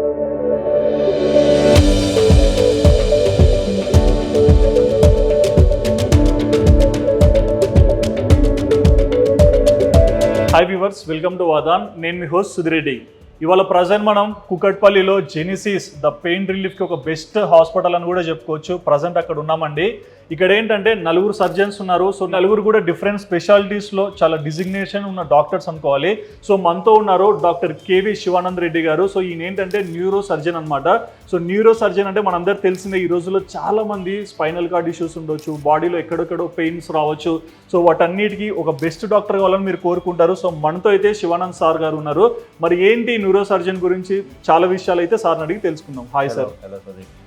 Hi viewers welcome to వాదాన్ నేను మీ హోస్ట్ సుధిరెడ్డి ఇవాళ ప్రజెంట్ మనం కుకట్పల్లిలో జెనిసిస్ ద పెయిన్ రిలీఫ్కి ఒక బెస్ట్ హాస్పిటల్ అని కూడా చెప్పుకోవచ్చు. ప్రజెంట్ అక్కడ ఉన్నామండి. ఇక్కడ ఏంటంటే నలుగురు సర్జన్స్ ఉన్నారు. సో నలుగురు కూడా డిఫరెంట్ స్పెషాలిటీస్లో చాలా డిజిగ్నేషన్ ఉన్న డాక్టర్స్ అనుకోవాలి. సో మనతో ఉన్నారు డాక్టర్ కేవి శివానంద్ రెడ్డి గారు. సో ఈయన ఏంటంటే న్యూరో సర్జన్ అనమాట సో న్యూరో సర్జన్ అంటే మనందరూ తెలిసిందే ఈ రోజుల్లో చాలా మంది స్పైనల్ కార్డ్ ఇష్యూస్ ఉండొచ్చు బాడీలో ఎక్కడెక్కడో పెయిన్స్ రావచ్చు. సో వాటన్నిటికీ ఒక బెస్ట్ డాక్టర్ కావాలని మీరు కోరుకుంటారు. సో మనతో అయితే శివానంద్ సార్ గారు ఉన్నారు. మరి ఏంటి న్యూరో సర్జన్ గురించి? చాలా విషయాలు అయితే సార్ని అడిగి తెలుసుకుందాం. Hi sir. హలో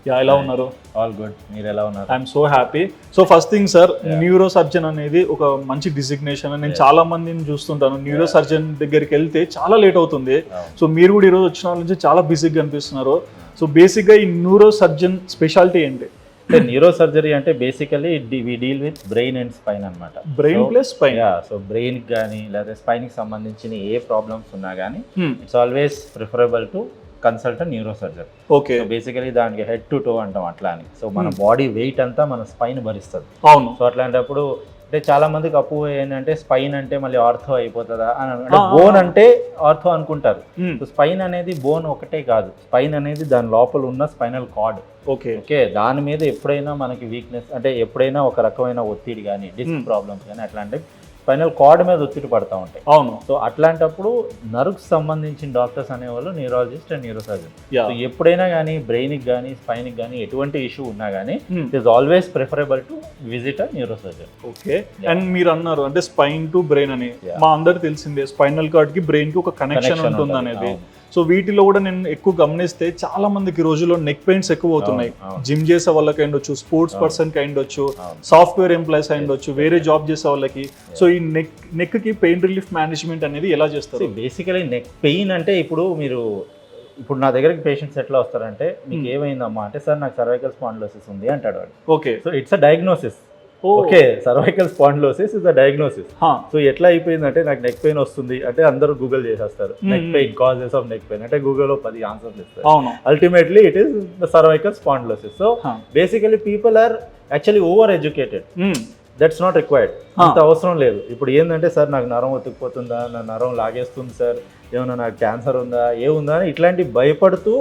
యా ఎలా ఉన్నారు? ఆల్ గుడ్ మీరు ఎలా ఉన్నారు? I'm so happy so first thing sir neuro surgeon అనేది ఒక మంచి డిజిగ్నేషన్ నేను చాలా మందిని చూస్తుంటాను. న్యూరో సర్జన్ దగ్గరికి వెళ్తే చాలా లేట్ అవుతుంది. సో మీరు కూడా ఈరోజు వచ్చిన వాళ్ళ నుంచి చాలా బిజీగా అనిపిస్తున్నారు. సో బేసిక్గా ఈ న్యూరో సర్జన్ స్పెషాలిటీ ఏంటి? అంటే న్యూరో సర్జరీ అంటే basically we deal with brain and spine అనమాట brain plus spine so brain కానీ లేదా స్పైన్కి సంబంధించిన ఏ ప్రాబ్లమ్స్ ఉన్నా కానీ. It's always preferable to consult neuro surgeon okay basically దానికి హెడ్ టు టో అంటాం అట్లా అని. సో మన బాడీ వెయిట్ అంతా మన స్పైన్ భరిస్తుంది. అవును. సో అట్లాంటప్పుడు అంటే చాలా మందికి అప్పు ఏంటంటే స్పైన్ అంటే మళ్ళీ ఆర్థో అయిపోతుందా అని అంటే బోన్ అంటే ఆర్థో అనుకుంటారు. Hmm. సో స్పైన్ అనేది బోన్ ఒకటే కాదు. స్పైన్ అనేది దాని లోపల ఉన్న స్పైనల్ కార్డ్ ఓకే ఓకే దాని మీద ఎప్పుడైనా మనకి వీక్నెస్ అంటే ఎప్పుడైనా ఒక రకమైన ఒత్తిడి కానీ డిస్క్ Hmm. ప్రాబ్లమ్స్ కానీ అట్లాంటి స్పైనల్ కార్డ్ మీద ఒత్తిడి పడతా ఉంటాయి. అవును. సో అట్లాంటప్పుడు నర్వ్కి సంబంధించిన డాక్టర్స్ అనేవాళ్ళు neurologist and neurosurgeon yeah. So ఎప్పుడైనా కానీ బ్రెయిన్కి కానీ స్పైన్కి కానీ ఎటువంటి ఇష్యూ ఉన్నా కానీ. It is always preferable to visit a neurosurgeon okay and మీరు అన్నారు అంటే స్పైన్ టు బ్రెయిన్ అని. మా అందరికి తెలిసిందే స్పైనల్ కార్డ్కి బ్రెయిన్కి ఒక కనెక్షన్ ఉంటుంది. అనేది సో వీటిలో కూడా నేను ఎక్కువ గమనిస్తే చాలా మందికి రోజుల్లో నెక్ పెయిన్స్ ఎక్కువ అవుతున్నాయి. జిమ్ చేసే వాళ్ళకి అయిండొచ్చు స్పోర్ట్స్. పర్సన్కి అయిండొచ్చు. సాఫ్ట్వేర్ ఎంప్లాయీస్ అయిండొచ్చు వేరే జాబ్ చేసే వాళ్ళకి. సో ఈ నెక్ నెక్కి పెయిన్ రిలీఫ్ మేనేజ్మెంట్ అనేది ఎలా చేస్తారు? బేసికలీ నెక్ పెయిన్ అంటే ఇప్పుడు మీరు ఇప్పుడు నా దగ్గరికి పేషెంట్స్ ఎట్లా వస్తారంటే మీకు Hmm. ఏమైందమ్మా? అంటే సార్ నాకు సర్వైకల్ స్పాండిలోసిస్ ఉంది అంటాడు వాడు. Okay so it's a diagnosis okay cervical spondylosis is a diagnosis so ఎట్లా అయిపోయిందంటే నాకు నెక్ పెయిన్ వస్తుంది అంటే అందరూ గూగుల్ చేసేస్తారు. Neck pain causes of neck pain అంటే గూగుల్లో పది ఆన్సర్స్ ఇస్తారు. Ultimately it is the cervical spondylosis so. Basically people are actually over educated. That's not required. అంత అవసరం లేదు. ఇప్పుడు ఏంటంటే సార్ నాకు నరం ఒత్తుకుపోతుందా నా నరం లాగేస్తుంది సార్. ఏమన్నా నాకు క్యాన్సర్ ఉందా? ఏముందా? అని ఇట్లాంటి భయపడుతూ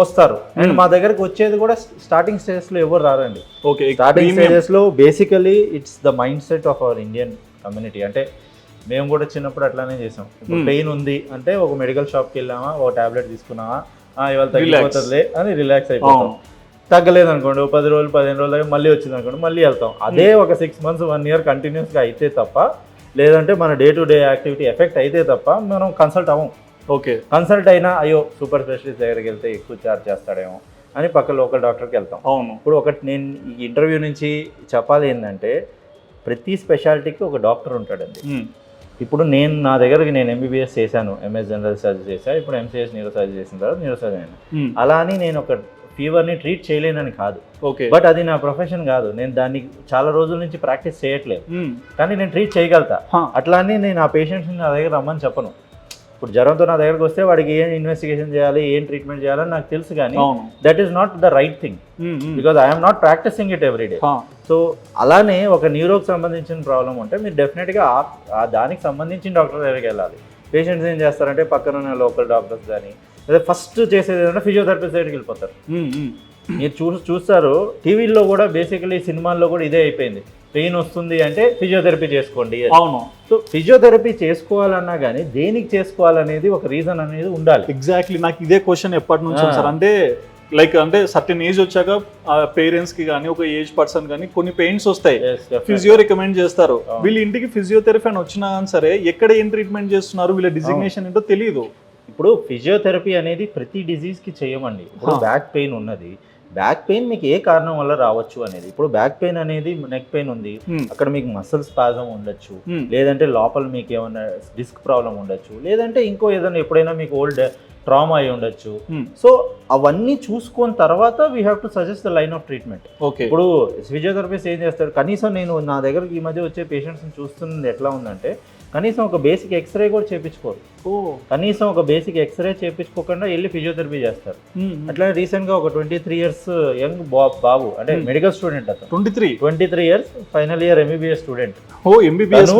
వస్తారు. And Hmm. మా దగ్గరకు వచ్చేది కూడా స్టార్టింగ్ స్టేజ్లో ఎవరు రారండి. ఓకే స్టార్టింగ్ స్టేజెస్లో basically it's the mind set of our Indian community అంటే మేము కూడా చిన్నప్పుడు అట్లానే చేసాం. ఇప్పుడు Hmm. పెయిన్ ఉంది అంటే ఒక మెడికల్ షాప్కి వెళ్ళామా ఒక టాబ్లెట్ తీసుకున్నామా ఇవాళ తగ్గిపోతుందిలే అని రిలాక్స్ అయిపోతాం. తగ్గలేదు అనుకోండి ఓ పది రోజులు పదిహేను రోజులు మళ్ళీ వచ్చింది అనుకోండి మళ్ళీ వెళ్తాం. అదే ఒక సిక్స్ మంత్స్ వన్ ఇయర్ కంటిన్యూస్గా అయితే తప్ప లేదంటే మన day to day activity effect అయితే తప్ప మనం కన్సల్ట్ అవ్వం. ఓకే. కన్సల్ట్ అయినా అయ్యో సూపర్ స్పెషలిస్ట్ దగ్గరికి వెళ్తే ఎక్కువ ఛార్జ్ చేస్తాడేమో అని పక్క లోకల్ డాక్టర్కి వెళ్తాం. అవును. ఇప్పుడు ఒకటి నేను ఈ ఇంటర్వ్యూ నుంచి చెప్పాలి ఏంటంటే ప్రతి స్పెషాలిటీకి ఒక డాక్టర్ ఉంటాడండి. ఇప్పుడు నేను నా దగ్గరికి నేను ఎంబీబీఎస్ చేశాను. ఎంఎస్ జనరల్ సర్జరీ చేశాను ఇప్పుడు ఎంసీఎస్ న్యూరో సర్జరీ చేసిన తర్వాత న్యూరో సర్జరీ అయినా. అలా అని నేను ఒక ఫీవర్ని ట్రీట్ చేయలేనని కాదు. ఓకే. బట్ అది నా ప్రొఫెషన్ కాదు. నేను దాన్ని చాలా రోజుల నుంచి ప్రాక్టీస్ చేయట్లేదు. కానీ నేను ట్రీట్ చేయగలుగుతా. Huh. అట్లా అని నేను ఆ పేషెంట్స్ని నా దగ్గర రమ్మని చెప్పను. ఇప్పుడు జ్వరంతో నా దగ్గరకు వస్తే వాడికి ఏం ఇన్వెస్టిగేషన్ చేయాలి ఏం ట్రీట్మెంట్ చేయాలని నాకు తెలుసు కానీ that is not the right thing. Because I'm not practising it every day Huh. So అలానే ఒక న్యూరోకి సంబంధించిన ప్రాబ్లం ఉంటే మీరు డెఫినెట్గా దానికి సంబంధించిన డాక్టర్ దగ్గరికి వెళ్ళాలి పేషెంట్స్ ఏం చేస్తారంటే పక్కన ఉన్న లోకల్ డాక్టర్స్ కానీ లేదా ఫస్ట్ చేసేది ఏంటంటే ఫిజియోథెరపీ సైడ్కి వెళ్ళిపోతారు. మీరు చూ చూస్తారు టీవీల్లో కూడా బేసికలీ సినిమాల్లో కూడా ఇదే అయిపోయింది పెయిన్ వస్తుంది అంటే ఫిజియోథెరపీ చేసుకోండి. అవును సో ఫిజియోథెరపీ చేసుకోవాలన్నా కానీ దేనికి చేసుకోవాలనేది ఒక రీజన్ అనేది ఉండాలి ఎగ్జాక్ట్లీ నాకు ఇదే క్వశ్చన్ ఎప్పటి నుంచి. సార్ అంటే లైక్ అంటే సర్టెన్ ఏజ్ వచ్చాక పేరెంట్స్కి కానీ ఒక ఏజ్ పర్సన్ కానీ కొన్ని పెయిన్స్ వస్తాయి. ఫిజియో రికమెండ్ చేస్తారు. వీళ్ళు ఇంటికి ఫిజియోథెరపీ అని వచ్చినా కానీ సరే ఎక్కడ ఏం ట్రీట్మెంట్ చేస్తున్నారు వీళ్ళ డిజిగ్నేషన్ ఏంటో తెలియదు ఇప్పుడు ఫిజియోథెరపీ అనేది ప్రతి డిజీజ్కి చేయమండి ఇప్పుడు. బ్యాక్ పెయిన్ ఉన్నది బ్యాక్ పెయిన్ మీకు ఏ కారణం వల్ల రావచ్చు అనేది? ఇప్పుడు బ్యాక్ పెయిన్ అనేది నెక్ పెయిన్ ఉంది. అక్కడ మీకు మసిల్ స్పాజం ఉండొచ్చు. లేదంటే లోపల మీకు ఏమైనా డిస్క్ ప్రాబ్లం ఉండొచ్చు. లేదంటే ఇంకో ఏదైనా ఎప్పుడైనా మీకు ఓల్డ్ ట్రామా అయి ఉండొచ్చు. సో అవన్నీ చూసుకున్న తర్వాత we have to suggest the line of treatment okay. ఇప్పుడు ఫిజియోథెరపిస్ట్ ఏం చేస్తాడు కనీసం నేను నా దగ్గరకు ఈ మధ్య వచ్చే పేషెంట్స్ని చూస్తున్నది ఎట్లా ఉందంటే కనీసం ఒక బేసిక్ ఎక్స్రే కూడా చేయించుకోరు కనీసం ఒక బేసిక్ ఎక్స్రే చేయించుకోకుండా వెళ్ళి ఫిజియోథెరపీ చేస్తారు. అట్లా రీసెంట్గా ఒక ట్వంటీ త్రీ ఇయర్స్ యంగ్ బాబు అంటే. మెడికల్ స్టూడెంట్ అతను. Twenty three twenty three years final year MBBS student ఓ ఎంబీబీఎస్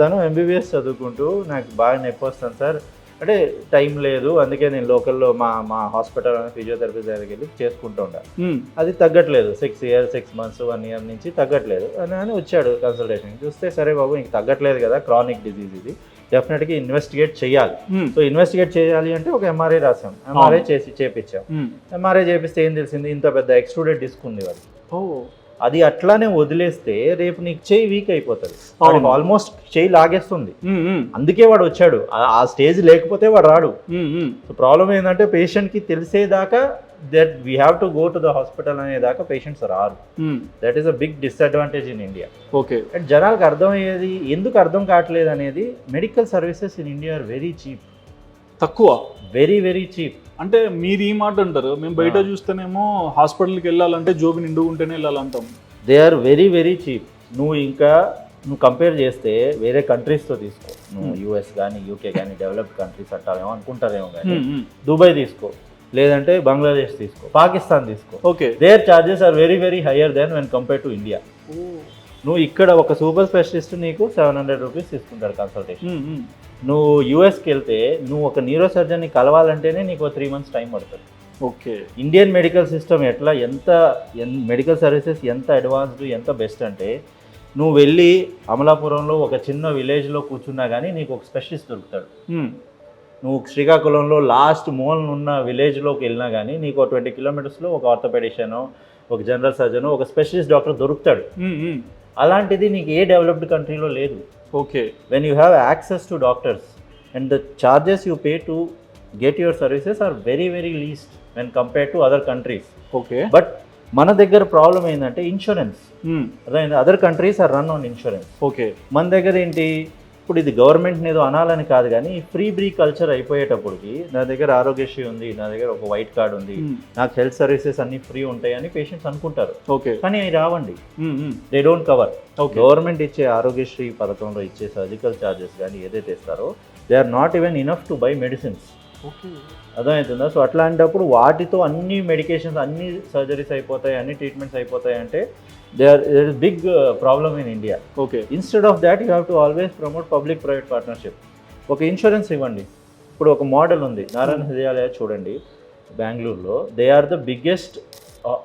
తను ఎంబీబీఎస్ చదువుకుంటూ నాకు బాగా నొప్పి వస్తుంది సార్. అంటే టైం లేదు. అందుకే నేను లోకల్లో మా మా హాస్పిటల్ ఫిజియోథెరపీ దగ్గరికి వెళ్ళి చేసుకుంటూ మ్మ్. అది తగ్గట్లేదు. Six year six months one year నుంచి తగ్గట్లేదు. అని అని వచ్చాడు కన్సల్టేషన్ చూస్తే సరే బాబు ఇంక తగ్గట్లేదు కదా క్రానిక్ డిజీజ్ ఇది. డెఫినెట్గా ఇన్వెస్టిగేట్ చేయాలి. సో ఇన్వెస్టిగేట్ చేయాలి అంటే ఒక ఎంఆర్ఐ రాసాం ఎంఆర్ఐ చేసి చేపించాం. ఎంఆర్ఐ చేపిస్తే ఏం తెలిసింది? ఇంత పెద్ద ఎక్స్ట్రూడెడ్ డిస్క్ ఉంది ఓ. అది అట్లానే వదిలేస్తే రేపు నీకు చెయ్యి వీక్ అయిపోతుంది. ఆల్మోస్ట్ చెయ్యి లాగేస్తుంది. అందుకే వాడు వచ్చాడు. ఆ- స్టేజ్ లేకపోతే వాడు రాడు. సో ప్రాబ్లం ఏంటంటే పేషెంట్కి తెలిసేదాకా that we have to go to the hospital అనేదాకా patients రారు. That is a big disadvantage in India okay. And జనాలకు అర్థమయ్యేది ఎందుకు అర్థం కావట్లేదు అనేది medical services in India are very cheap తక్కువ. వెరీ వెరీ చీప్ అంటే మీరు ఈ మాట అంటారు. మేము బయట. చూస్తేనేమో హాస్పిటల్కి వెళ్ళాలంటే జోబి నిండు ఉంటేనే వెళ్ళాలంటాం. They are very very cheap నువ్వు ఇంకా నువ్వు కంపేర్ చేస్తే వేరే కంట్రీస్తో తీసుకో. నువ్వు Hmm. యూఎస్ కానీ యూకే కానీ డెవలప్డ్ కంట్రీస్ అంటారేమో అనుకుంటారేమో కానీ మ్మ్. మ్మ్. దుబాయ్ తీసుకో. లేదంటే బంగ్లాదేశ్ తీసుకో. పాకిస్తాన్ తీసుకో. Okay there charges are very very higher then when compare to India నువ్వు ఇక్కడ ఒక సూపర్ స్పెషలిస్ట్ నీకు సెవెన్ హండ్రెడ్ రూపీస్ తీసుకుంటారు కన్సల్టేషన్. నువ్వు యూఎస్కి వెళ్తే నువ్వు ఒక న్యూరో సర్జన్ని కలవాలంటేనే నీకు త్రీ మంత్స్ టైం పడుతుంది ఓకే ఇండియన్ మెడికల్ సిస్టమ్ ఎట్లా ఎంత మెడికల్ సర్వీసెస్ ఎంత అడ్వాన్స్డ్ ఎంత బెస్ట్ అంటే నువ్వు వెళ్ళి అమలాపురంలో ఒక చిన్న విలేజ్లో కూర్చున్నా కానీ నీకు ఒక స్పెషలిస్ట్ దొరుకుతాడు. నువ్వు శ్రీకాకుళంలో లాస్ట్ మూలన ఉన్న విలేజ్లోకి వెళ్ళినా కానీ నీకు ట్వంటీ కిలోమీటర్స్లో ఒక ఆర్థోపెడిషను ఒక జనరల్ సర్జన్ ఒక స్పెషలిస్ట్ డాక్టర్ దొరుకుతాడు. అలాంటిది నీకు ఏ డెవలప్డ్ కంట్రీలో లేదు. Okay. When you have access to doctors and the charges you pay to get your services are very very least when compare to other countries okay. But మన దగ్గర problem ఏంటంటే insurance other countries are run on insurance okay. మన దగ్గర ఏంటి? ఇప్పుడు ఇది government ఏదో అనాలని కాదు కానీ ఫ్రీ బ్రీ కల్చర్ అయిపోయేటప్పటికి నా దగ్గర ఆరోగ్యశ్రీ ఉంది నా దగ్గర ఒక వైట్ కార్డ్ ఉంది మ్మ్. నాకు హెల్త్ సర్వీసెస్ అన్ని ఫ్రీ ఉంటాయని పేషెంట్స్ అనుకుంటారు. ఓకే కానీ అవి రావండి. దే డోంట్ కవర్ గవర్నమెంట్ ఇచ్చే ఆరోగ్యశ్రీ పథకంలో ఇచ్చే సర్జికల్ ఛార్జెస్ కానీ ఏదైతే ఇస్తారో they are not even enough to buy medicines okay అర్థమవుతుందా? సో అట్లాంటప్పుడు వాటితో అన్ని మెడికేషన్స్ అన్ని సర్జరీస్ అయిపోతాయి అన్ని ట్రీట్మెంట్స్ అయిపోతాయి అంటే are there is big problem in India okay instead of that you have to always promote public private partnership ఒక ఇన్సూరెన్స్ ఇవ్వండి. ఇప్పుడు ఒక మోడల్ ఉంది. నారాయణ హృదయాలయ చూడండి. బెంగళూరులో. They are the biggest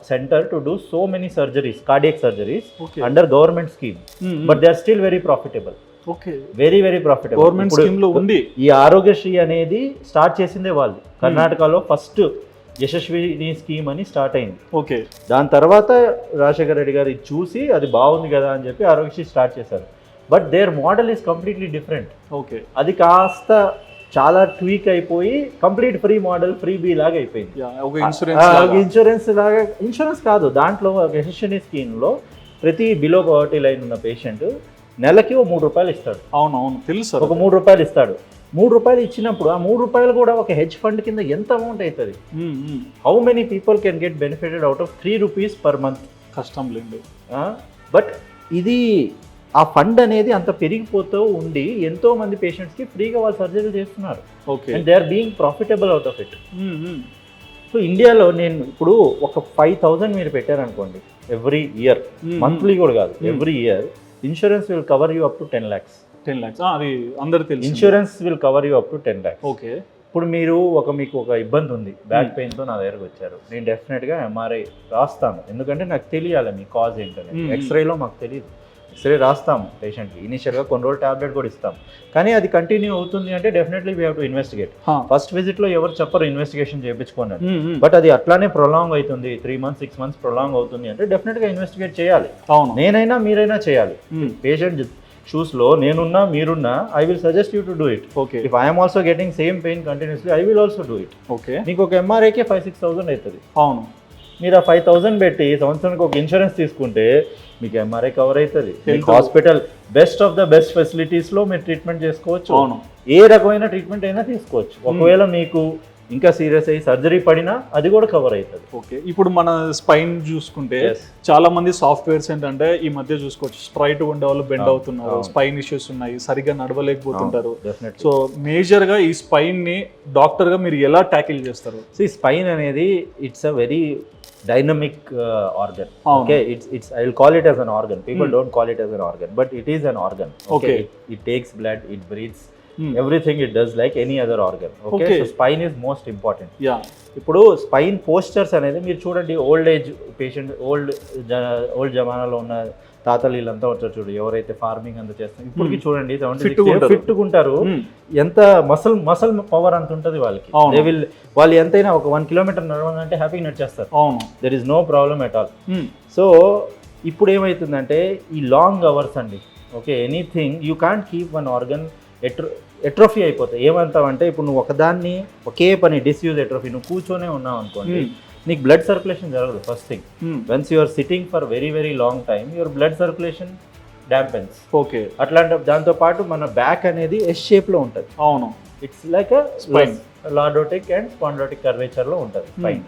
centre to do so many surgeries cardiac surgeries under government scheme. But they are still very profitable okay very very profitable government స్కీమ్లో ఉంది. ఈ ఆరోగ్యశ్రీ అనేది స్టార్ట్ చేసిందే వాళ్ళు. కర్ణాటకలో ఫస్ట్ యశస్విని స్కీమ్ అని స్టార్ట్ అయింది. ఓకే. దాని తర్వాత రాజశేఖర రెడ్డి గారు చూసి అది బాగుంది కదా అని చెప్పి ఆరోగ్యశ్రీ స్టార్ట్ చేశారు. But there model is completely different okay. అది కాస్త చాలా ట్వీక్ అయిపోయి complete free model freebie లాగా అయిపోయింది. ఇన్సూరెన్స్ లాగా. ఇన్సూరెన్స్ కాదు దాంట్లో యశస్విని స్కీమ్లో ప్రతి బిలో పవర్టీ లైన్ ఉన్న పేషెంట్ నెలకి ఓ మూడు రూపాయలు ఇస్తాడు. అవును అవును తెలుసు ఒక మూడు రూపాయలు ఇస్తాడు. మూడు రూపాయలు ఇచ్చినప్పుడు ఆ మూడు రూపాయలు కూడా ఒక హెడ్జ్ ఫండ్ కింద ఎంత అమౌంట్ అవుతుంది. How many people can get benefited out of three rupees per month కష్టం లేండి. బట్ ఇది ఆ ఫండ్ అనేది అంత పెరిగిపోతూ ఉండి ఎంతో మంది పేషెంట్స్కి ఫ్రీగా వాళ్ళు సర్జరీ చేస్తున్నారు. Okay and they are being profitable out of it. So ఇండియాలో నేను ఇప్పుడు ఒక ఫైవ్ థౌజండ్ మీరు పెట్టారనుకోండి ఎవ్రీ ఇయర్. మంత్లీ కూడా కాదు. Every year insurance will cover you up to ten lakhs ten lakhs అది అందరు తెలుసు insurance will cover you up to ten lakhs okay. ఇప్పుడు మీరు ఒక మీకు ఒక ఇబ్బంది ఉంది. Back Hmm. పెయిన్తో నా దగ్గరకు వచ్చారు. నేను డెఫినెట్గా ఎంఆర్ఐ రాస్తాను. ఎందుకంటే నాకు తెలియాలి మీ కాజ్ ఏంటని. Hmm. ఎక్స్రేలో మాకు తెలియదు ఎక్స్రే రాస్తాము పేషెంట్కి ఇనిషియల్గా కొన్ని రోజులు టాబ్లెట్ కూడా ఇస్తాం కానీ అది కంటిన్యూ అవుతుంది అంటే definitely we have to investigate. First విజిట్లో ఎవరు చెప్పరు ఇన్వెస్టిగేషన్ చేయించుకోండి. బట్ అది అట్లానే ప్రొలాంగ్ అవుతుంది. Three months six months prolong అవుతుంది అంటే డెఫినెట్గా ఇన్వెస్టిగేట్ చేయాలి. అవును. నేనైనా మీరైనా చేయాలి. పేషెంట్ షూస్లో నేనున్నా మీరున్నా I will suggest you to do it okay if I'm also getting same pain continuously I will also do it okay మీకు ఒక ఎంఆర్ఐకే ఫైవ్ సిక్స్ థౌసండ్ అవుతుంది. అవును. మీరు ఆ ఫైవ్ థౌసండ్ పెట్టి సంవత్సరానికి ఒక ఇన్సూరెన్స్ తీసుకుంటే మీకు ఎంఆర్ఐ కవర్ అవుతుంది. Hospital best of the best ఫెసిలిటీస్లో మీరు ట్రీట్మెంట్ చేసుకోవచ్చు. అవును. ఏ రకమైన ట్రీట్మెంట్ అయినా తీసుకోవచ్చు. ఒకవేళ మీకు ఇంకా సీరియస్ అయ్యి సర్జరీ పడినా అది కూడా కవర్ అవుతుంది ఓకే ఇప్పుడు మన స్పైన్ చూసుకుంటే. చాలా మంది సాఫ్ట్వేర్స్ ఏంటంటే ఈ మధ్య చూసుకోవచ్చు స్ట్రైట్ ఉండే వాళ్ళు బెండ్ అవుతున్నారు. స్పైన్ ఇష్యూస్ ఉన్నాయి సరిగ్గా నడవలేకపోతుంటారు సో మేజర్గా ఈ స్పైన్ని డాక్టర్గా మీరు ఎలా ట్యాకిల్ చేస్తారు సో స్పైన్ అనేది it's a very dynamic organ. Okay it's it's I will call it as an organ people. Don't call it as an organ but it is an organ okay. It takes blood it breathes. Everything it does like any other organ okay. So spine is most important ఇప్పుడు spine postures అనేది మీరు చూడండి old age patient old old జమానాలో ఉన్న తాతలు వీళ్ళంతా వచ్చారు చూడు ఎవరైతే ఫార్మింగ్ అంతా చేస్తారు ఇప్పటికి Hmm. చూడండి Fit గా ఉంటారు. ఫిట్ ఉంటారు ఎంత మసల్ మసల్ పవర్ అంత ఉంటుంది వాళ్ళకి. దే విల్ వాళ్ళు ఎంతైనా ఒక వన్ కిలోమీటర్ నడవాలంటే హ్యాపీగా నడిచేస్తారు అవును there is no problem at all Hmm. So ఇప్పుడు ఏమవుతుందంటే ఈ లాంగ్ అవర్స్ అండి okay anything you can't keep one organ ఎట్రో atrophy అయిపోతాయి. ఏమంటావంటే ఇప్పుడు నువ్వు ఒకదాన్ని ఒకే పని డిస్యూజ్ ఎట్రోఫీ నువ్వు కూర్చొనే ఉన్నావు అనుకోండి. నీకు బ్లడ్ సర్క్యులేషన్ జరగదు first thing. Once you are sitting for very very long time your blood circulation dampens okay. అట్లాంటి దాంతోపాటు మన బ్యాక్ అనేది ఎస్ షేప్లో ఉంటుంది. అవును. It's like. లాడోటిక్ అండ్ స్పాండోటిక్ కర్వేచర్లో ఉంటుంది. Hmm. స్పైన్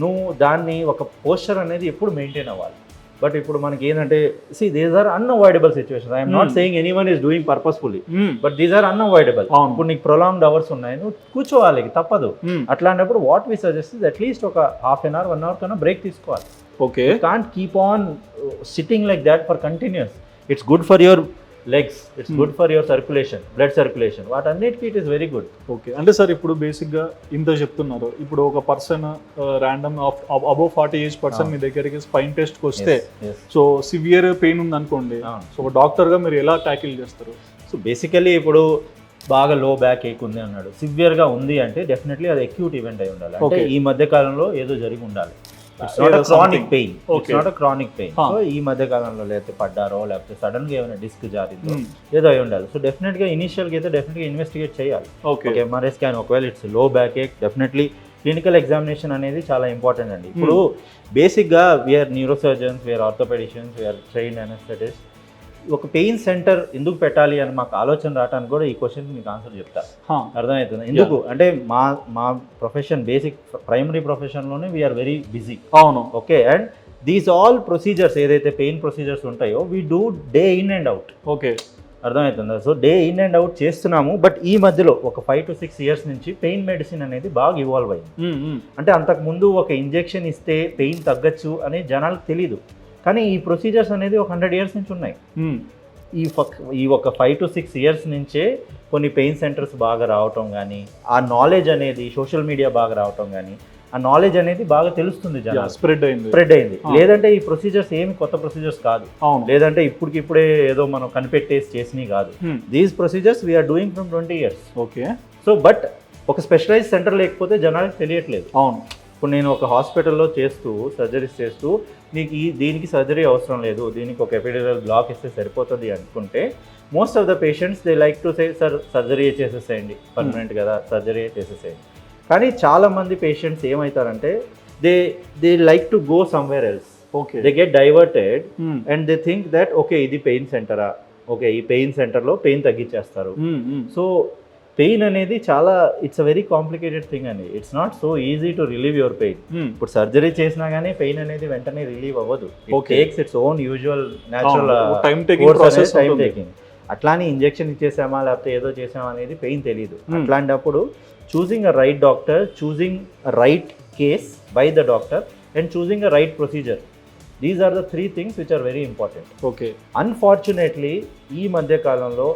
నువ్వు దాన్ని ఒక పోస్చర్ అనేది ఎప్పుడు మెయింటైన్ అవ్వాలి. బట్ ఇప్పుడు మనకి ఏంటంటే see these are unavoidable situation I'm not. Saying any one is doing purposefully. But these are unavoidable. ఇప్పుడు నీకు ప్రొలాంగ్డ్ అవర్స్ ఉన్నాయి నువ్వు కూర్చోవాలి తప్పదు Hmm. అట్లాంటప్పుడు what we suggest is at least ఒక half an hour one hour కన్నా break తీసుకోవాలి okay can't keep on sitting like that for continuous it's good for your legs it's. Good for your circulation blood circulation వాటన్నిటికీ it is very good okay అంటే sir ఇప్పుడు బేసిక్గా ఇంత చెప్తున్నారు. ఇప్పుడు ఒక person random above forty age person. మీ దగ్గరికి spine టెస్ట్కి వస్తే సో సివియర్ పెయిన్ ఉంది అనుకోండి. సో ఒక డాక్టర్గా మీరు ఎలా ట్యాకిల్ చేస్తారు? సో బేసికలీ ఇప్పుడు బాగా లో బ్యాక్ ఏక్ ఉంది అన్నాడు. సివియర్గా ఉంది అంటే డెఫినెట్లీ అది అక్యూట్ ఈవెంట్ అయి ఉండాలి. అంటే. ఈ మధ్య కాలంలో ఏదో జరిగి ఉండాలి. It's not chronic. Pain it's. Not chronic pain. So ఈ మధ్య కాలంలో లేకపోతే పడ్డారో లేకపోతే సడన్గా ఏమైనా డిస్క్ జారిందో Hmm. ఏదో అయి ఉండాలి సో డెఫినెట్గా ఇనిషియల్గా అయితే డెఫినెట్గా ఇన్వెస్టిగేట్ చేయాలి ఓకే ఎంఆర్ఐ స్కాన్ ఒకవేళ ఇట్స్లో back ache definitely clinical examination అనేది చాలా ఇంపార్టెంట్ అండి ఇప్పుడు బేసిక్గా we are neuro surgeons we are orthopedicians we are train anaesthetist ఒక పెయిన్ సెంటర్ ఎందుకు పెట్టాలి అని మాకు ఆలోచన రావడానికి కూడా ఈ క్వశ్చన్ మీకు ఆన్సర్ చెప్తా. అర్థమవుతుంది? ఎందుకు? అంటే మా మా ప్రొఫెషన్ బేసిక్ ప్రైమరీ ప్రొఫెషన్లోనే వీఆర్ వెరీ బిజీ అవును. Okay and these all procedures ఏదైతే పెయిన్ ప్రొసీజర్స్ ఉంటాయో we do day in and out okay అర్థమవుతుందా? So day in and out చేస్తున్నాము బట్ ఈ మధ్యలో ఒక ఫైవ్ టు సిక్స్ ఇయర్స్ నుంచి పెయిన్ మెడిసిన్ అనేది బాగా ఇవాల్వ్ అయింది. అంటే అంతకుముందు ఒక ఇంజెక్షన్ ఇస్తే పెయిన్ తగ్గచ్చు అని జనాలకు తెలియదు కానీ ఈ ప్రొసీజర్స్ అనేది ఒక హండ్రెడ్ ఇయర్స్ నుంచి ఉన్నాయి. Hmm. ఈ ఈ ఒక ఫైవ్ టు సిక్స్ ఇయర్స్ నుంచే కొన్ని పెయిన్ సెంటర్స్ బాగా రావటం కానీ ఆ నాలెడ్జ్ అనేది సోషల్ మీడియా బాగా రావటం కానీ ఆ నాలెడ్జ్ అనేది బాగా తెలుస్తుంది స్ప్రెడ్ అయింది. స్ప్రెడ్ అయింది. Ah. లేదంటే ఈ ప్రొసీజర్స్ ఏమి కొత్త ప్రొసీజర్స్ కాదు. అవును. లేదంటే ఇప్పటికిప్పుడే ఏదో మనం కనిపెట్టేసి చేసినవి కాదు. These procedures we're doing from twenty years okay so but ఒక స్పెషలైజ్ సెంటర్ లేకపోతే జనాలకు తెలియట్లేదు. అవును. ఇప్పుడు నేను ఒక హాస్పిటల్లో చేస్తూ సర్జరీస్ చేస్తూ నీకు ఈ దీనికి సర్జరీ అవసరం లేదు దీనికి ఒక ఎపిడరల్ బ్లాక్ ఇస్తే సరిపోతుంది అనుకుంటే most of the patients they like to say sir surgery చేసేసేయండి పర్మనెంట్ కదా సర్జరీ చేసేసేయండి. కానీ చాలా మంది patients ఏమవుతారంటే they they like to go somewhere else okay they get diverted Hmm. And they think that okay ఇది పెయిన్ సెంటరా? Okay ఈ pain సెంటర్లో పెయిన్ తగ్గించేస్తారు. Hmm, hmm. సో పెయిన్ అనేది చాలా it's a very complicated thing అండి. It's not so easy to relieve your pain. ఇప్పుడు surgery చేసినా కానీ పెయిన్ అనేది వెంటనే రిలీవ్ అవ్వదు. Takes its own usual natural time. Taking అట్లానే ఇంజెక్షన్ ఇచ్చేసామా లేకపోతే ఏదో చేసామా అనేది పెయిన్ తెలియదు Hmm. అట్లాంటప్పుడు choosing a right doctor choosing right case by the doctor and choosing a right procedure these are the three things which are very important okay unfortunately ఈ మధ్య కాలంలో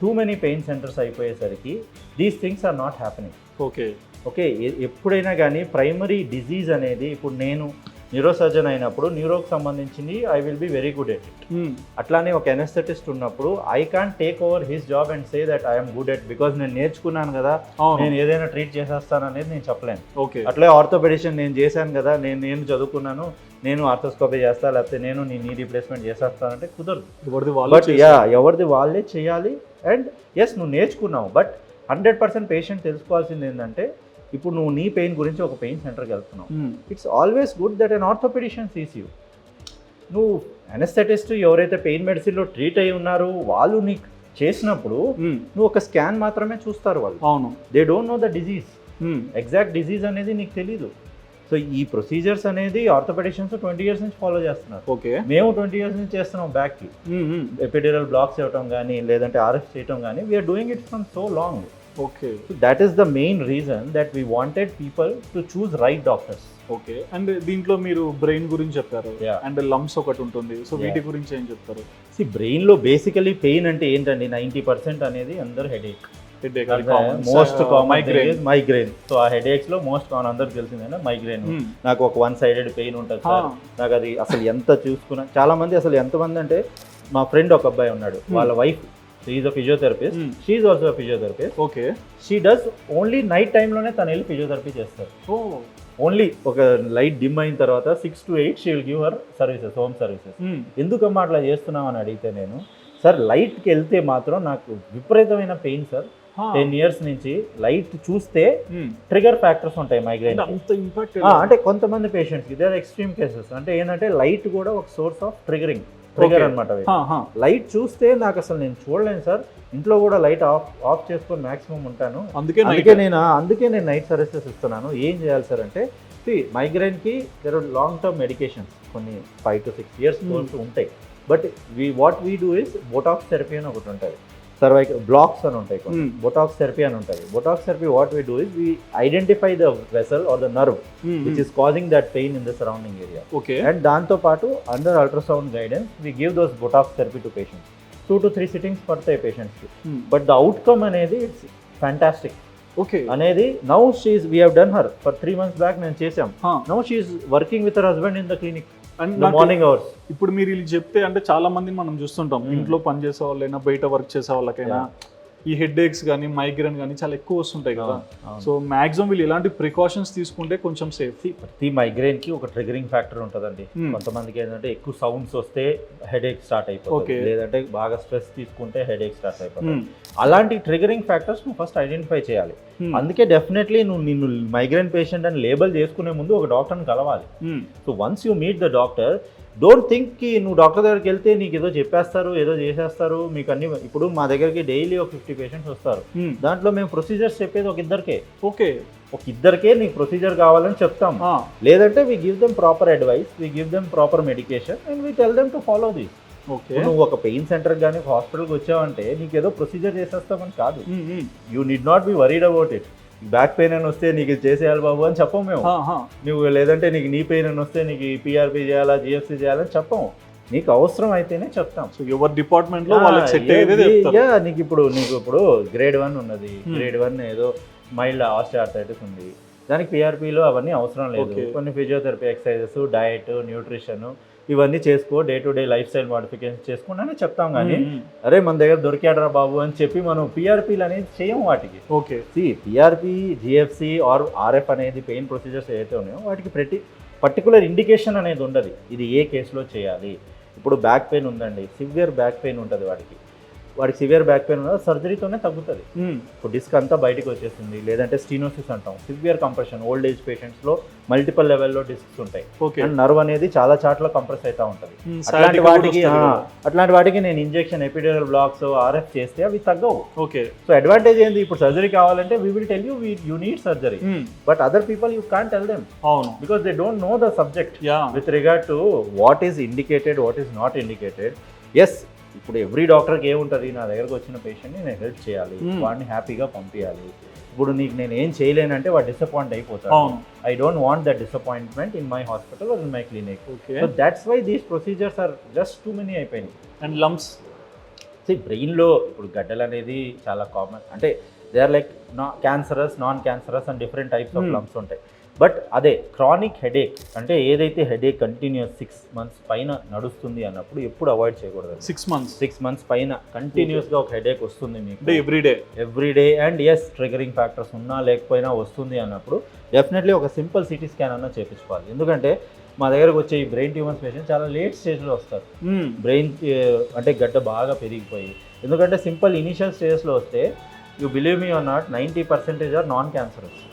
టూ మెనీ పెయిన్ సెంటర్స్ అయిపోయేసరికి these things are not happening okay. Okay ఎప్పుడైనా కానీ primary disease అనేది ఇప్పుడు నేను neuro surgeon అయినప్పుడు న్యూరోకి సంబంధించింది I will be very good at it. అట్లానే ఒక ఎనస్థెటిస్ట్ ఉన్నప్పుడు I can take over his job and say that I'm good at because నేను నేర్చుకున్నాను కదా నేను ఏదైనా ట్రీట్ చేసేస్తాను అనేది నేను చెప్పలేను. ఓకే. అట్లే ఆర్థోపెడిషన్ నేను చేశాను కదా నేను నేను చదువుకున్నాను నేను ఆర్థోస్కోపీ చేస్తా లేకపోతే నేను నీ నీ రీప్లేస్మెంట్ చేసేస్తానంటే కుదరదు. ఎవరిది వాళ్ళే చేయాలి అండ్ ఎస్ నువ్వు నేర్చుకున్నావు బట్ హండ్రెడ్ పర్సెంట్ పేషెంట్ తెలుసుకోవాల్సింది ఏంటంటే ఇప్పుడు నువ్వు నీ పెయిన్ గురించి ఒక పెయిన్ సెంటర్కి వెళ్తున్నావు. It's always good that an orthopedician sees you నువ్వు అనస్థెటిస్ట్ ఎవరైతే పెయిన్ మెడిసిన్లో ట్రీట్ అయి ఉన్నారో వాళ్ళు నీకు చేసినప్పుడు నువ్వు ఒక స్కాన్ మాత్రమే చూస్తారు వాళ్ళు. అవును. They don't know the disease Hmm. Exact disease అనేది నీకు తెలీదు. సో ఈ ప్రొసీజర్స్ అనేది ఆర్థోపెడిషన్స్ ట్వంటీ ఇయర్స్ నుంచి ఫాలో చేస్తున్నారు. ఓకే. మేము ట్వంటీ ఇయర్స్ నుంచి చేస్తున్నాం బ్యాక్కి. ఎపిడరల్ బ్లాక్స్ ఇవ్వటం కానీ లేదంటే ఆర్ఎఫ్ చేయటం కానీ we're doing it from so long okay. That is the main reason that we wanted people to choose right doctors okay. And దీంట్లో మీరు బ్రెయిన్ గురించి చెప్పారు. అండ్ లమ్స్ ఒకటి ఉంటుంది. సో. వీటి గురించి ఏం చెప్తారు? సి బ్రెయిన్లో బేసికలీ పెయిన్ అంటే ఏంటండి? నైంటీ పర్సెంట్ అనేది అందరు headache most migraine migraine so ఆ హెడేక్స్లో మోస్ట్ కామన్ అందరికి తెలిసిందే మైగ్రేన్ Hmm. నాకు ఒక వన్ సైడెడ్ పెయిన్ ఉంటుంది సార్. నాకు అది అసలు ఎంత చూసుకున్నా చాలా మంది అసలు ఎంతమంది అంటే మా ఫ్రెండ్ ఒక అబ్బాయి ఉన్నాడు. Hmm. వాళ్ళ wife is a physiotherapist. She's also physiotherapist okay she does only night టైంలోనే తను వెళ్ళి ఫిజియోథెరపీ చేస్తారు. ఓన్లీ ఒక లైట్ డిమ్ అయిన తర్వాత six to eight she will give her services home services. ఎందుకమ్మా అట్లా చేస్తున్నావు అని అడిగితే నేను సార్ లైట్కి వెళ్తే మాత్రం నాకు విపరీతమైన పెయిన్ సార్ టెన్ ఇయర్స్ నుంచి లైట్ చూస్తే ట్రిగర్ ఫ్యాక్టర్స్ ఉంటాయి మైగ్రేన్ అంటే కొంతమంది పేషెంట్స్కి ఇదే ఎక్స్ట్రీమ్ కేసెస్ అంటే ఏంటంటే లైట్ కూడా ఒక సోర్స్ ఆఫ్ ట్రిగరింగ్ ట్రిగర్. అనమాట లైట్ చూస్తే నాకు అసలు నేను చూడలేను సార్. ఇంట్లో కూడా లైట్ ఆఫ్ ఆఫ్ చేసుకొని మాక్సిమం ఉంటాను. అందుకే అందుకే నేను అందుకే నేను నైట్ సర్వీసెస్ ఇస్తున్నాను. ఏం చేయాలి సార్ అంటే మైగ్రైన్కి దెర్ లాంగ్ టర్మ్ మెడికేషన్స్ కొన్ని ఫైవ్ టు సిక్స్ ఇయర్స్ ఉంటాయి. But we what we do is Botox therapy అని ఒకటి ఉంటుంది. సర్వైక్ బ్లాక్స్ అని ఉంటాయి కొన్ని. Hmm. బొటాక్స్ థెరపీ అని ఉంటుంది Botox therapy what we do is we identify the vessel or the nerve which is causing that pain in the surrounding area okay and దాంతోపాటు under ultrasound guidance we give those Botox therapy to patients two to three sittings పడతాయి పేషెంట్స్కి but the outcome అనేది it's fantastic okay అనేది now she's we have done her for three months back నేను చేసాం now she's working with her husband in the clinic and morning hours ఇప్పుడు మీరు ఇది చెప్తే అంటే చాలా మంది మనం చూస్తుంటాం. Hmm. ఇంట్లో పని చేసే వాళ్ళైనా బయట వర్క్ చేసే వాళ్ళకైనా ఈ హెడ్ ఏక్స్ కానీ మైగ్రేన్ కానీ చాలా ఎక్కువ వస్తుంటాయి కదా. సో మాక్సిమం వీళ్ళు ఎలాంటి ప్రికాషన్స్ తీసుకుంటే కొంచెం సేఫ్ ప్రతి మైగ్రేన్కి ఒక ట్రిగరింగ్ ఫ్యాక్టర్ ఉంటుందండి. కొంతమందికి ఏంటంటే ఎక్కువ సౌండ్స్ వస్తే హెడేక్ స్టార్ట్ అయిపోతుంది. లేదంటే బాగా స్ట్రెస్ తీసుకుంటే హెడేక్ స్టార్ట్ అయిపోతుంది. అలాంటి ట్రిగరింగ్ ఫ్యాక్టర్స్ నువ్వు ఫస్ట్ ఐడెంటిఫై చేయాలి. అందుకే డెఫినెట్లీ నువ్వు నిన్ను మైగ్రేన్ పేషెంట్ అని లేబుల్ చేసుకునే ముందు ఒక డాక్టర్ని కలవాలి. So once you meet the doctor don't థింక్కి నువ్వు డాక్టర్ దగ్గరికి వెళ్తే నీకు ఏదో చెప్పేస్తారు ఏదో చేసేస్తారు మీకు అన్ని ఇప్పుడు మా దగ్గరికి డైలీ ఒక ఫిఫ్టీ పేషెంట్స్ వస్తారు. దాంట్లో మేము ప్రొసీజర్స్ చెప్పేది ఒక ఇద్దరికే. ఓకే. ఒక ఇద్దరికే నీకు ప్రొసీజర్ కావాలని చెప్తాం. లేదంటే we give them proper advice we give them proper medication and we tell them to follow this okay. నువ్వు ఒక పెయిన్ సెంటర్ కానీ హాస్పిటల్కి వచ్చావంటే నీకు ఏదో ప్రొసీజర్ చేసేస్తామని కాదు. You need not be worried about it back pain అని వస్తే నీకు చేసేయాలి బాబు అని చెప్పం మేము. నువ్వు లేదంటే నీకు నీ పెయిన్ అని వస్తే నీకు పిఆర్పి చేయాలా జిఎఫ్సి చేయాలని చెప్పం. నీకు అవసరం అయితేనే చెప్తాం. సో ఎవరి డిపార్ట్మెంట్లో వాళ్ళకి సెట్ అయ్యేది నీకు ఇప్పుడు నీకు ఇప్పుడు గ్రేడ్ వన్ ఉన్నది. Hmm. గ్రేడ్ వన్ ఏదో మైల్డ్ ఆస్టియార్థరైటిస్ ఉంది. దానికి పిఆర్పిలో అవన్నీ అవసరం లేదు. కొన్ని ఫిజియోథెరపీ ఎక్సర్సైజెస్ డయట్ న్యూట్రిషన్ ఇవన్నీ చేసుకో day to day lifestyle modification చేసుకోండి చెప్తాం కానీ అరే మన దగ్గర దొరికాడరా బాబు అని చెప్పి మనం పిఆర్పీలు అనేది చేయం వాటికి. Okay. See PRP GFC or RF అనేది పెయిన్ ప్రొసీజర్స్ ఏదైతే ఉన్నాయో వాటికి ప్రతి పర్టికులర్ ఇండికేషన్ అనేది ఉండదు. ఇది ఏ కేసులో చేయాలి. ఇప్పుడు బ్యాక్ పెయిన్ ఉందండి. సివియర్ బ్యాక్ పెయిన్ ఉంటుంది వాడికి వాడికి సివియర్ బ్యాక్ పెయిన్ ఉన్నది సర్జరీతోనే తగ్గుతుంది. ఇప్పుడు డిస్క్ అంతా బయటకు వచ్చేసింది లేదంటే స్టీనోసిస్ అంటాం. సివియర్ కంప్రెషన్ ఓల్డ్ ఏజ్ పేషెంట్స్లో మల్టిపల్ లెవెల్లో డిస్క్స్ ఉంటాయి. ఓకే. అండ్ నర్వ్ అనేది చాలా చాట్ల కంప్రెస్ అవుతూ ఉంటుంది. అట్లాంటి వాటికి అట్లాంటి వాటికి నేను ఇంజెక్షన్ ఎపిడరల్ బ్లాక్స్ ఆర్ఎఫ్ చేస్తే అవి తగ్గవు. ఓకే. సో అడ్వాంటేజ్ ఏంది? ఇప్పుడు సర్జరీ కావాలంటే we will tell you we you need surgery but other people you can tell them అవును. Because they don't know the subject with regard to what is indicated what is not indicated yes ఇప్పుడు every డాక్టర్కి ఏముంటుంది? నా దగ్గరకు వచ్చిన పేషెంట్ని నేను help చేయాలి. Hmm. వాడిని హ్యాపీగా పంపించాలి ఇప్పుడు నీకు నేను ఏం చేయలేనంటే వాడు డిసప్పాయింట్ అయిపోతాడు. I don't want that disappointment in my hospital in my clinic so that's why these procedures are just too many అయిపోయినాయి. అండ్ లమ్స్ సి బ్రెయిన్లో ఇప్పుడు గడ్డలు అనేది చాలా కామన్ అంటే దే ఆర్ లైక్ నా cancerous non cancerous and different types of. Lumps ఉంటాయి. But అదే క్రానిక్ హెడేక్ అంటే ఏదైతే హెడేక్ కంటిన్యూస్ సిక్స్ మంత్స్ పైన నడుస్తుంది అన్నప్పుడు ఎప్పుడు అవాయిడ్ చేయకూడదు సిక్స్ మంత్స్ సిక్స్ మంత్స్ పైన కంటిన్యూస్గా ఒక హెడేక్ వస్తుంది మీకు. Every day every day and yes triggering factors ఉన్నా లేకపోయినా వస్తుంది అన్నప్పుడు డెఫినెట్లీ ఒక సింపుల్ సిటీ స్కాన్ అన్న చేయించుకోవాలి ఎందుకంటే మా దగ్గరకు వచ్చే ఈ బ్రెయిన్ ట్యూమర్స్ పేషెంట్ చాలా లేట్ స్టేజ్లో వస్తారు. బ్రెయిన్ అంటే గడ్డ బాగా పెరిగిపోయి. ఎందుకంటే సింపుల్ ఇనిషియల్ స్టేజ్లో వస్తే you believe me or not ninety percentage are non cancerous non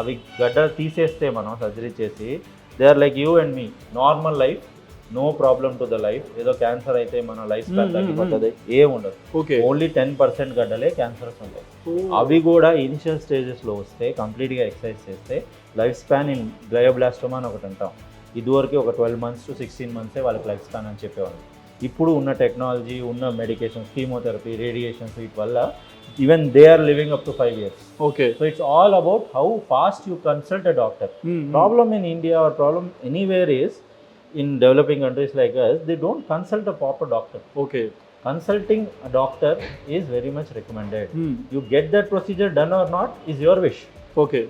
అవి గడ్డ తీసేస్తే మనం సర్జరీ చేసి they are like you and me normal life no problem to the life ఏదో క్యాన్సర్ అయితే మన లైఫ్ Hmm, స్పాన్ hmm, తగ్గిపోతుంది ఏం ఉండదు. ఓకే ఓన్లీ టెన్ పర్సెంట్ గడ్డలే క్యాన్సర్స్ ఉంటాయి. అవి కూడా ఇనిషియల్ స్టేజెస్లో వస్తే కంప్లీట్గా ఎక్సర్సైజ్ చేస్తే లైఫ్ స్పాన్ ఇన్ గ్లయోబ్లాస్టోమా అని ఒకటి అంటాం. ఇదివరకు ఒక ట్వెల్వ్ మంత్స్ టు సిక్స్టీన్ మంత్సే వాళ్ళకి లైఫ్ స్పాన్ అని చెప్పేవాళ్ళు. ఇప్పుడు ఉన్న టెక్నాలజీ ఉన్న మెడికేషన్స్ కీమోథెరపీ రేడియేషన్స్ వీటి వల్ల even they are living up to five years okay so it's all about how fast you consult a doctor Hmm, problem in India or problem anywhere is in developing countries like us they don't consult a proper doctor okay consulting a doctor is very much recommended Hmm, you get that procedure done or not is your wish okay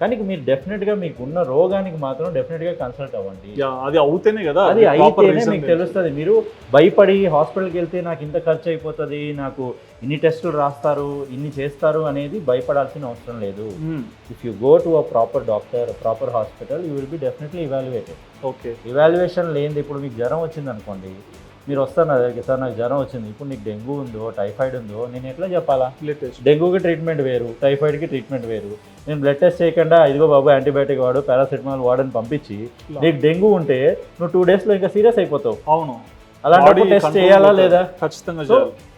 కానీ మీరు డెఫినెట్గా మీకు ఉన్న రోగానికి మాత్రం డెఫినెట్గా consult అవ్వండి. అది అవుతేనే కదా అది అయితేనే మీకు తెలుసు. తెలుస్తుంది. మీరు భయపడి హాస్పిటల్కి వెళ్తే నాకు ఇంత ఖర్చు అయిపోతుంది నాకు ఇన్ని టెస్టులు రాస్తారు ఇన్ని చేస్తారు అనేది భయపడాల్సిన అవసరం లేదు. If you go to a proper doctor proper hospital you will be definitely evaluated okay evaluation లేనిది ఇప్పుడు మీకు జ్వరం వచ్చింది అనుకోండి మీరు వస్తారు నా దగ్గరికి సార్ నాకు జ్వరం వచ్చింది ఇప్పుడు నీకు డెంగ్యూ ఉందో టైఫాయిడ్ ఉందో నేను ఎట్లా చెప్పాలా? డెంగ్యూకి ట్రీట్మెంట్ వేరు టైఫాయిడ్కి ట్రీట్మెంట్ వేరు. నేను బ్లడ్ టెస్ట్ చేయకుండా ఇదిగో బాబు యాంటీబయాటిక్ వాడు పారాసెటమాల్ వాడని పంపించి నీకు డెంగ్యూ ఉంటే నువ్వు టూ డేస్లో ఇంకా సీరియస్ అయిపోతావు. అవును. Body టెస్ట్ చేయాలా. లేదా? ఖచ్చితంగా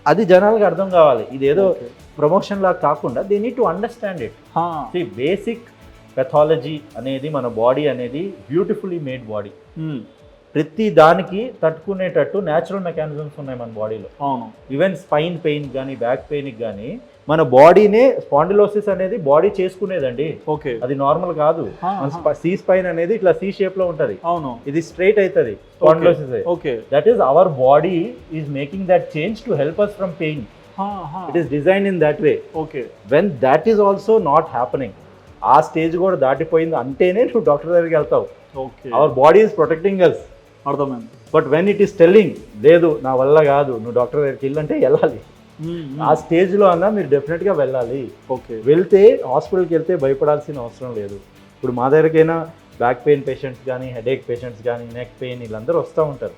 అది జనాలకు అర్థం కావాలి. ఇదేదో. ప్రమోషన్ లాగా కాకుండా they need to understand it basic pathology అనేది మన బాడీ అనేది బ్యూటిఫుల్లీ మేడ్ బాడీ ప్రతి దానికి తట్టుకునేటట్టు న్యాచురల్ మెకానిజమ్స్ ఉన్నాయి మన బాడీలో అవును. ఈవెన్ స్పైన్ పెయిన్ కానీ బ్యాక్ పెయిన్కి కానీ మన బాడీనే స్పాండిలోసిస్ అనేది బాడీ చేసుకునేదండి. ఓకే. అది నార్మల్ కాదు. సీ స్పైన్ అనేది ఇట్లా సి షేప్లో ఉంటది. అవును. ఇది స్ట్రైట్ అవుతుంది spondylosis okay. That is our body is making that change to help us from pain. It is design in that way okay. When that is also not happening ఆ stage కూడా దాటిపోయింది అంటేనే నువ్వు డాక్టర్ దగ్గరికి వెళ్తావు. Okay. Our body is protecting us అర్థమైంది. But when it is telling లేదు నా వల్ల కాదు నువ్వు డాక్టర్ దగ్గరికి వెళ్ళంటే వెళ్ళాలి. ఆ స్టేజ్లో అన్నా మీరు డెఫినెట్గా వెళ్ళాలి. ఓకే. వెళ్తే హాస్పిటల్కి వెళ్తే భయపడాల్సిన అవసరం లేదు. ఇప్పుడు మా దగ్గరకైనా బ్యాక్ పెయిన్ పేషెంట్స్ కానీ హెడేక్ పేషెంట్స్ కానీ నెక్ పెయిన్ వీళ్ళందరూ వస్తూ ఉంటారు.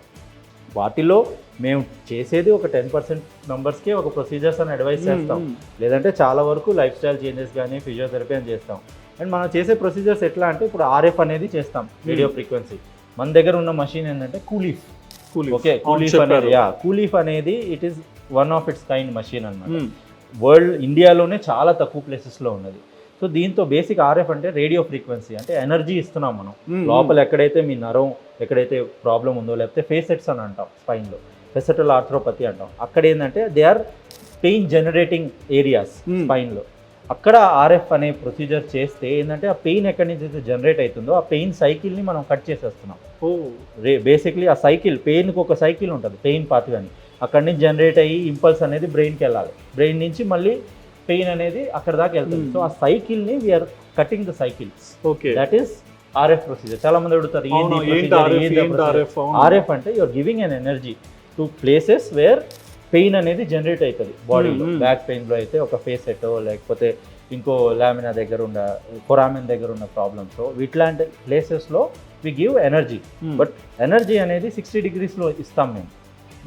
వాటిలో మేము చేసేది ఒక టెన్ పర్సెంట్ మెంబర్స్కే ఒక ప్రొసీజర్స్ అని అడ్వైస్ చేస్తాం. లేదంటే చాలా వరకు లైఫ్ స్టైల్ చేంజెస్ కానీ ఫిజియోథెరపీ అని చేస్తాం. అండ్ మనం చేసే ప్రొసీజర్స్ ఎట్లా అంటే ఇప్పుడు ఆర్ఎఫ్ అనేది చేస్తాం రేడియో ఫ్రీక్వెన్సీ మన దగ్గర ఉన్న మషిన్ ఏంటంటే కూలీఫ్. ఓకే కూలీఫ్. అనేది యా కూలీఫ్ అనేది it is one of its kind machine అన్నమాట. Hmm, వరల్డ్ ఇండియాలోనే చాలా తక్కువ ప్లేసెస్లో ఉన్నది. సో దీంతో బేసిక్ ఆర్ఎఫ్ అంటే రేడియో ఫ్రీక్వెన్సీ అంటే ఎనర్జీ ఇస్తున్నాం మనం. Hmm, లోపల ఎక్కడైతే మీ నరం ఎక్కడైతే ప్రాబ్లం ఉందో లేకపోతే ఫేసెట్స్ అని అంటాం స్పైన్లో ఫెసెటల్ ఆర్థ్రోపతి అంటాం. అక్కడ ఏంటంటే they are pain generating areas Hmm. స్పైన్లో అక్కడ ఆర్ఎఫ్ అనే ప్రొసీజర్ చేస్తే ఏంటంటే ఆ పెయిన్ ఎక్కడి నుంచి అయితే జనరేట్ అవుతుందో ఆ పెయిన్ సైకిల్ని మనం కట్ చేసేస్తున్నాం. రే బేసిక్లీ ఆ సైకిల్ పెయిన్కి ఒక సైకిల్ ఉంటుంది పెయిన్ పాత్ కానీ అక్కడి నుంచి జనరేట్ అయ్యి ఇంపల్స్ అనేది బ్రెయిన్కి వెళ్ళాలి. బ్రెయిన్ నుంచి మళ్ళీ పెయిన్ అనేది అక్కడ దాకా వెళ్తుంది. సో ఆ సైకిల్ని we're cutting the cycle okay. That is RF procedure. చాలా మంది అడుగుతారు ఆర్ఎఫ్? అంటే you're giving an energy to places where pain అనేది జనరేట్ అవుతుంది బాడీలో. బ్యాక్ పెయిన్లో అయితే ఒక ఫేస్ సెట్ లేకపోతే ఇంకో లామినా దగ్గర ఉన్న కొరామిన్ దగ్గర ఉన్న ప్రాబ్లమ్స్ ఇట్లాంటి ప్లేసెస్లో we give energy. But energy అనేది సిక్స్టీ డిగ్రీస్లో ఇస్తాం మేము.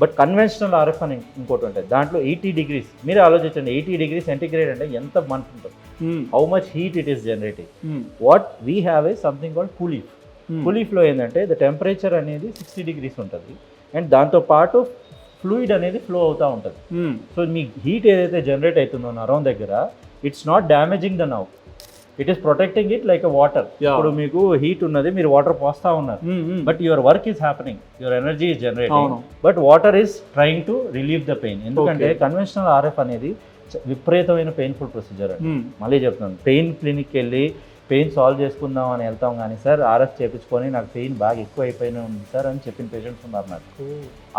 బట్ కన్వెన్షనల్ ఆర్ఎఫ్ అని ఇంకోటి ఉంటుంది. దాంట్లో ఎయిటీ డిగ్రీస్ మీరే ఆలోచించండి ఎయిటీ డిగ్రీ సెంటిగ్రేడ్ అంటే ఎంత మంట ఉంటుంది? How much heat it is generating what we have a something called Coolief. కూలీఫ్లో ఏంటంటే ద టెంపరేచర్ అనేది సిక్స్టీ డిగ్రీస్ ఉంటుంది. అండ్ దాంతో పాటు ఫ్లూయిడ్ అనేది ఫ్లో అవుతూ ఉంటుంది. Hmm, సో మీ హీట్ ఏదైతే జనరేట్ అవుతుందో నరం దగ్గర it's not damaging the nerve it is protecting it like water. ఇప్పుడు మీకు హీట్ ఉన్నది మీరు వాటర్ పోస్తా ఉన్నారు. But your work is happening your energy is generating. But water is trying to relieve the pain ఎందుకంటే. కన్వెన్షనల్ ఆర్ఎఫ్ అనేది విపరీతమైన painful procedure అండి. Hmm, మళ్ళీ చెప్తున్నాను. పెయిన్ క్లినిక్కి వెళ్ళి పెయిన్ సాల్వ్ చేసుకుందాం అని వెళ్తాం కానీ సార్ ఆర్ఎఫ్ చేపించుకొని నాకు పెయిన్ బాగా ఎక్కువ అయిపోయినా ఉంది సార్ అని చెప్పిన పేషెంట్స్ ఉన్నారు నాకు.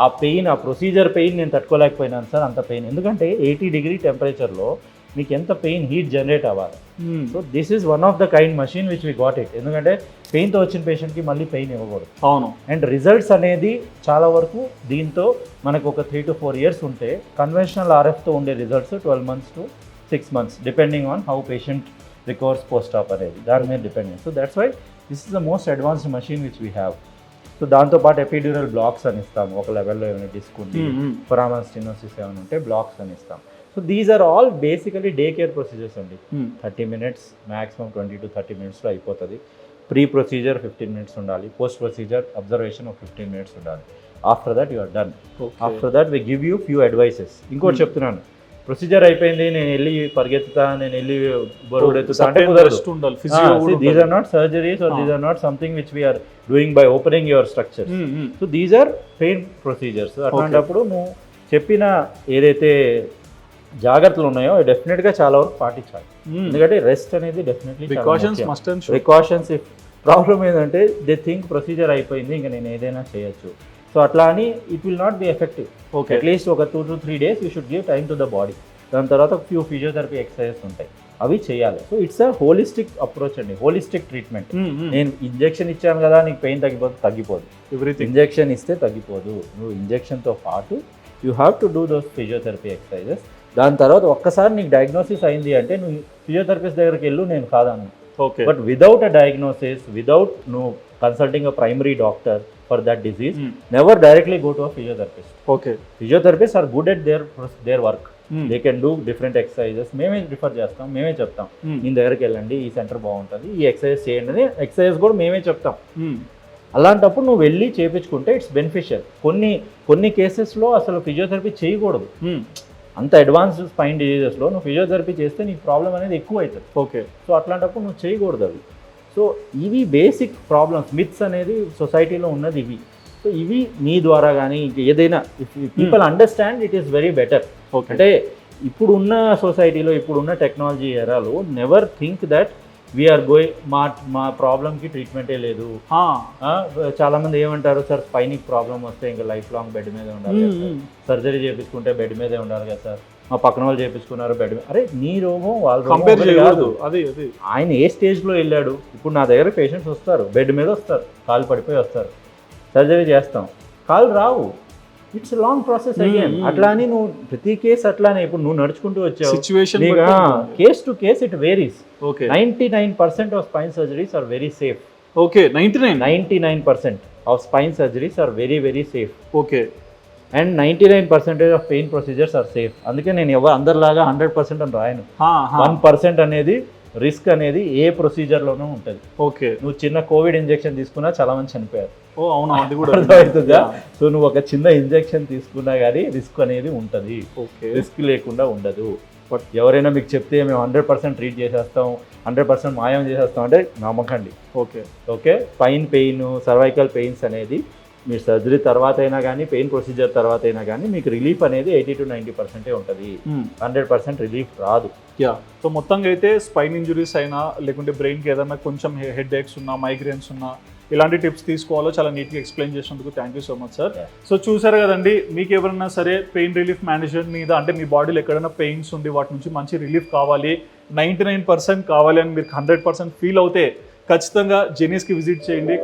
ఆ పెయిన్ ఆ ప్రొసీజర్ పెయిన్ నేను తట్టుకోలేకపోయినాను సార్ అంత పెయిన్. ఎందుకంటే ఎయిటీ డిగ్రీ టెంపరేచర్లో మీకు ఎంత పెయిన్ హీట్ జనరేట్ అవ్వాలి. Hmm. So this is one of the kind machine which we got it. ఎందుకంటే పెయిన్తో వచ్చిన పేషెంట్కి మళ్ళీ పెయిన్ ఇవ్వకూడదు. అవును. అండ్ రిజల్ట్స్ అనేది చాలా వరకు దీంతో మనకు ఒక త్రీ టు ఫోర్ ఇయర్స్ ఉంటే కన్వెన్షనల్ ఆర్ఎఫ్తో ఉండే results twelve months to six months depending on how patient recovers post op అనేది దాని మీద depending so that's why this is the most advanced machine which we have so దాంతోపాటు epidural blocks అని ఇస్తాం. ఒక లెవెల్లో ఏమైనా డిస్క్ ఉంది Hmm, hmm. ఫొరామన్ స్టినోసిస్ ఏమైనా ఉంటే బ్లాక్స్ అని ఇస్తాం. So these are all basically day care procedures అండి. Hmm. Thirty minutes maximum twenty to thirty మినిట్స్లో అయిపోతుంది. ప్రీ ప్రొసీజర్ ఫిఫ్టీన్ మినిట్స్ ఉండాలి. పోస్ట్ ప్రొసీజర్ అబ్జర్వేషన్ ఒక ఫిఫ్టీన్ మినిట్స్ ఉండాలి. After that you are done after that we give you few advices ఇంకోటి Hmm. చెప్తున్నాను. Procedure అయిపోయింది నేను వెళ్ళి పరిగెత్తుతా నేను వెళ్ళి బరువుడు ఎత్తుతా అంటే కుదరదు. These are not surgeries are. These are not something which we're doing by opening your structure so these are pain procedures అట్లాంటప్పుడు నువ్వు చెప్పిన ఏదైతే జాగ్రత్తలు ఉన్నాయో డెఫినెట్గా చాలా వరకు పాటించాలి. ఎందుకంటే రెస్ట్ అనేది definitely precautions precautions if problem ఏంటంటే దే థింక్ ప్రొసీజర్ అయిపోయింది ఇంకా నేను ఏదైనా చేయొచ్చు. సో అట్లా అని it will not be effective okay at least ఒక two to three days you should give time to the body దాని తర్వాత ఒక ఫ్యూ ఫిజియోథెరపీ ఎక్సర్సైజెస్ ఉంటాయి. అవి చేయాలి. So it's a holistic approach అండి. హోలిస్టిక్ ట్రీట్మెంట్ నేను ఇంజెక్షన్ ఇచ్చాను కదా నీకు పెయిన్ తగ్గిపోదు తగ్గిపోదు. ఎవ్రీథింగ్ ఇంజెక్షన్ ఇస్తే తగ్గిపోదు. నువ్వు ఇంజెక్షన్తో పాటు you have to do those physiotherapy exercises దాని తర్వాత ఒక్కసారి నీకు డయాగ్నోసిస్ అయింది అంటే నువ్వు ఫిజియోథెరపిస్ట్ దగ్గరికి వెళ్ళు నేను కాదాను okay but without a diagnosis without నువ్వు consulting a primary doctor for that disease never directly go to a physiotherapist okay physiotherapist are good at their their work they can do different exercises మేమే refer చేస్తాం మేమే చెప్తాం. మీ దగ్గరికి వెళ్ళండి ఈ centre బాగుంటుంది ఈ ఎక్సర్సైజ్ చేయండి అని ఎక్సర్సైజ్ కూడా మేమే చెప్తాం. అలాంటప్పుడు నువ్వు వెళ్ళి చేయించుకుంటే ఇట్స్ బెనిఫిషియల్ కొన్ని కొన్ని కేసెస్లో అసలు ఫిజియోథెరపీ చేయకూడదు. అంత అడ్వాన్స్ స్పైన్ డిజీజెస్లో నువ్వు ఫిజియోథెరపీ చేస్తే నీకు ప్రాబ్లం అనేది ఎక్కువ అవుతుంది ఓకే సో అట్లాంటప్పుడు నువ్వు చేయకూడదు అవి సో ఇవి బేసిక్ ప్రాబ్లమ్స్ మిత్స్ అనేది సొసైటీలో ఉన్నది ఇవి. సో ఇవి మీ ద్వారా కానీ ఏదైనా if people understand it is very better okay అంటే ఇప్పుడున్న సొసైటీలో ఇప్పుడున్న technology ఎరాలో never think that we're going మా మా ప్రాబ్లమ్కి ట్రీట్మెంటే లేదు. ఆ, చాలా మంది ఏమంటారు సార్ స్పైనిక్ ప్రాబ్లం వస్తే ఇంకా లైఫ్ లాంగ్ బెడ్ మీద ఉండాలి సార్. సర్జరీ చేయించుకుంటే బెడ్ మీదే ఉండాలి కదా సార్ మా పక్కన వాళ్ళు చేయించుకున్నారు బెడ్ అరే నీ రోగం వాళ్ళ కంపేర్ కాదు. అది అది. ఆయన ఏ స్టేజ్లో వెళ్ళాడు? ఇప్పుడు నా దగ్గర పేషెంట్స్ వస్తారు బెడ్ మీద వస్తారు కాలు పడిపోయి వస్తారు. సర్జరీ చేస్తాం. కాలు రావు. ఇట్స్ లాంగ్ ప్రాసెస్ అయ్యాను. అట్లా అని నువ్వు ప్రతి కేసు అట్లానే ఇప్పుడు నువ్వు నడుచుకుంటూ వచ్చావు. Situation case to case it varies okay ninety nine percent of spine surgeries are very safe okay ninety nine ninety nine percent of spine surgeries are very very safe okay and ninety nine percentage of pain procedures are safe అందుకే నేను ఎవరు అందరిలాగా hundred percent అని రాయను. One percent అనేది risk అనేది ఏ ప్రొసీజర్లోనూ ఉంటుంది. ఓకే. నువ్వు చిన్న కోవిడ్ ఇంజెక్షన్ తీసుకున్నా చాలా మంది చనిపోయారు. ఓ అవును? అది కూడా అర్థమవుతుందా సో నువ్వు ఒక చిన్న ఇంజెక్షన్ తీసుకున్నా కానీ రిస్క్ అనేది ఉంటుంది. ఓకే. రిస్క్ లేకుండా ఉండదు. బట్ ఎవరైనా మీకు చెప్తే మేము హండ్రెడ్ పర్సెంట్ ట్రీట్ చేసేస్తాం హండ్రెడ్ పర్సెంట్ మాయం చేసేస్తాం అంటే నమ్మకండి. Okay. Okay? Spine pain cervical pains అనేది మీరు సర్జరీ తర్వాత అయినా కానీ పెయిన్ ప్రొసీజర్ తర్వాత అయినా కానీ మీకు రిలీఫ్ అనేది ఎయిటీ టు నైంటీ పర్సెంటే ఉంటుంది. హండ్రెడ్ పర్సెంట్ రిలీఫ్ రాదు. యా సో మొత్తంగా అయితే స్పైన్ ఇంజురీస్ అయినా లేకుంటే బ్రెయిన్కి ఏదైనా కొంచెం హెడ్ ఏక్స్ ఉన్నా మైగ్రేన్స్ ఉన్నా ఇలాంటి టిప్స్ తీసుకోవాలో చాలా నీట్గా ఎక్స్ప్లెయిన్ చేసినందుకు thank you so much sir. So చూసారు కదండి మీకు ఎవరైనా సరే పెయిన్ రిలీఫ్ మేనేజ్మెంట్ మీద అంటే మీ బాడీలో ఎక్కడైనా పెయిన్స్ ఉండి వాటి నుంచి మంచి రిలీఫ్ కావాలి నైంటీ నైన్ పర్సెంట్ కావాలి అని మీరు హండ్రెడ్ పర్సెంట్ ఫీల్ అవుతే ఖచ్చితంగా జెనీస్కి విజిట్ చేయండి.